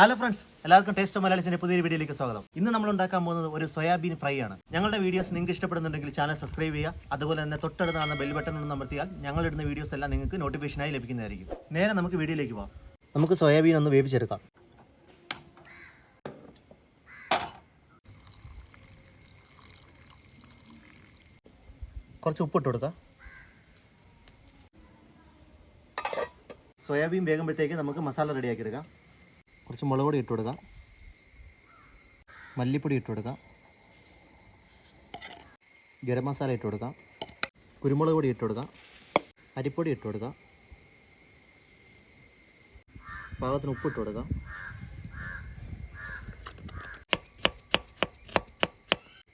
Hello friends എല്ലാവർക്കും taste മലയാളീസിന്റെ പുതിയൊരു വീഡിയോയിലേക്ക് സ്വാഗതം. ഇന്ന് നമ്മൾ ഉണ്ടാക്കാൻ പോകുന്നത് ഒരു സോയാബീൻ ഫ്രൈ ആണ്. ഞങ്ങളുടെ വീഡിയോസ് നിങ്ങൾക്ക് ഇഷ്ടപ്പെടുന്നുണ്ടെങ്കിൽ ചാനൽ സബ്സ്ക്രൈബ് ചെയ്യുക. അതുപോലെ തന്നെ തൊട്ടടുത്ത് കാണുന്ന ബെൽ ബട്ടൺ ഒന്ന് അമർത്തിയാൽ ഞങ്ങൾ ഇടുന്ന വീഡിയോസ് എല്ലാം നിങ്ങൾക്ക് നോട്ടിഫിക്കേഷനായി ലഭിക്കുന്നതായിരിക്കും. നേരെ നമുക്ക് വീഡിയോയിലേക്ക് പോകാം നമുക്ക് സോയാബീൻ ഒന്ന് വേവിച്ചെടുക്കാം. കുറച്ച് ഉപ്പിട്ട് കൊടുക്കാം. സോയാബീൻ വേകുമ്പോഴത്തേക്ക് നമുക്ക് മസാല റെഡിയാക്കി എടുക്കാം. കുറച്ച് മുളക് പൊടി ഇട്ട് കൊടുക്കാം. മല്ലിപ്പൊടി ഇട്ട് കൊടുക്കാം. ഗരം മസാല ഇട്ട് കൊടുക്കാം. കുരുമുളക് പൊടി ഇട്ട് കൊടുക്കാം. അരിപ്പൊടി ഇട്ട് കൊടുക്കാം. പാകത്തിന് ഉപ്പ് ഇട്ട് കൊടുക്കാം.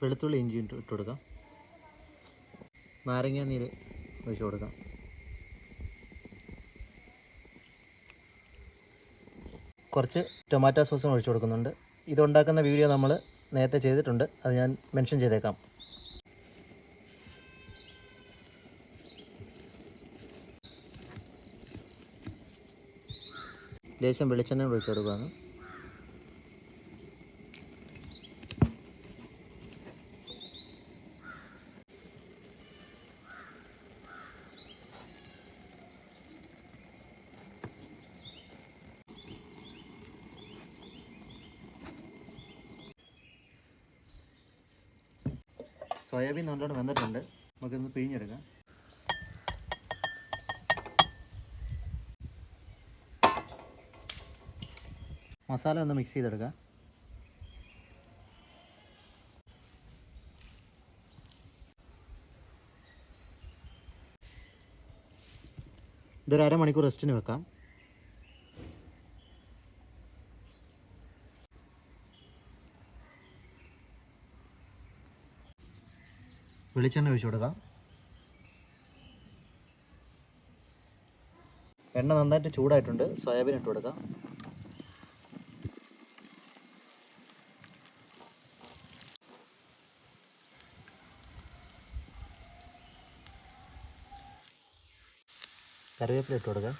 വെളുത്തുള്ളി ഇഞ്ചി ഇട്ട് ഇട്ട് കൊടുക്കാം. നാരങ്ങ നീര് ഒഴിച്ച് കൊടുക്കാം. കുറച്ച് ടൊമാറ്റോ സോസും ഒഴിച്ചു കൊടുക്കുന്നുണ്ട്. ഇതുണ്ടാക്കുന്ന വീഡിയോ നമ്മൾ നേരത്തെ ചെയ്തിട്ടുണ്ട്. അത് ഞാൻ മെൻഷൻ ചെയ്തേക്കാം. ലേശം വെളിച്ചെണ്ണ ഒഴിച്ചു കൊടുക്കുകയാണ്. സോയാബീൻ നല്ലോണം വന്നിട്ടുണ്ട് നമുക്കിന്ന് പിഴിഞ്ഞെടുക്കാം. മസാല ഒന്ന് മിക്സ് ചെയ്തെടുക്കാം. ഇതൊരു അരമണിക്കൂർ റെസ്റ്റിന് വെക്കാം. വെളിച്ചെണ്ണ ഒഴിച്ചു കൊടുക്കാം. എണ്ണ നന്നായിട്ട് ചൂടായിട്ടുണ്ട്. സോയാബീൻ ഇട്ട് കൊടുക്കാം. കറിവേപ്പില ഇട്ട് കൊടുക്കാം.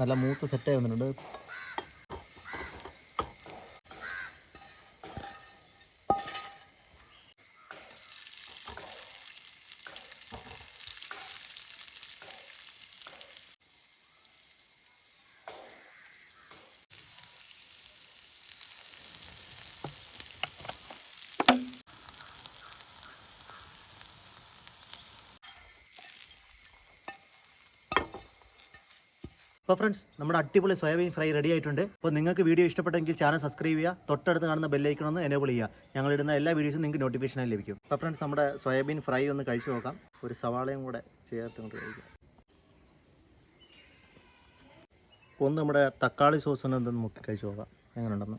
നല്ല മൂത്ത് സെറ്റായി വന്നിട്ടുണ്ട്. അപ്പോൾ ഫ്രണ്ട്സ് നമ്മുടെ അടിപൊളി സോയാബീൻ ഫ്രൈ റെഡി ആയിട്ടുണ്ട്. അപ്പോൾ നിങ്ങൾക്ക് വീഡിയോ ഇഷ്ടപ്പെട്ടെങ്കിൽ ചാനൽ സബ്സ്ക്രൈബ് ചെയ്യുക തൊട്ടടുത്ത് കാണുന്ന ബെല്ലൈക്കൺ ഒന്ന് എനേബിൾ ചെയ്യുക. ഞങ്ങൾ ഇടുന്ന എല്ലാ വീഡിയോസും നിങ്ങൾക്ക് നോട്ടിഫിക്കേഷനായി ലഭിക്കും. അപ്പോൾ ഫ്രണ്ട്സ് നമ്മുടെ സോയാബീൻ ഫ്രൈ ഒന്ന് കഴിച്ചു നോക്കാം. ഒരു സവാളയും കൂടെ ചേർത്ത് കൊണ്ട് കഴിക്കാം. ഒന്ന് നമ്മുടെ തക്കാളി സോസ് ഒന്ന് എന്തെന്ന് മുക്കി കഴിച്ചു നോക്കാം. എങ്ങനെ ഉണ്ടെന്ന്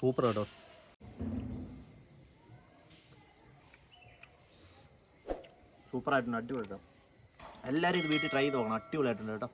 സൂപ്പർ കേട്ടോ. സൂപ്പറായിട്ടുണ്ട് അടിപൊളി കേട്ടോ എല്ലാവരും ഇത് വീട്ടിൽ ട്രൈ ചെയ്ത് നോക്കണം. അടിപൊളിയായിട്ടുണ്ട് കേട്ടോ.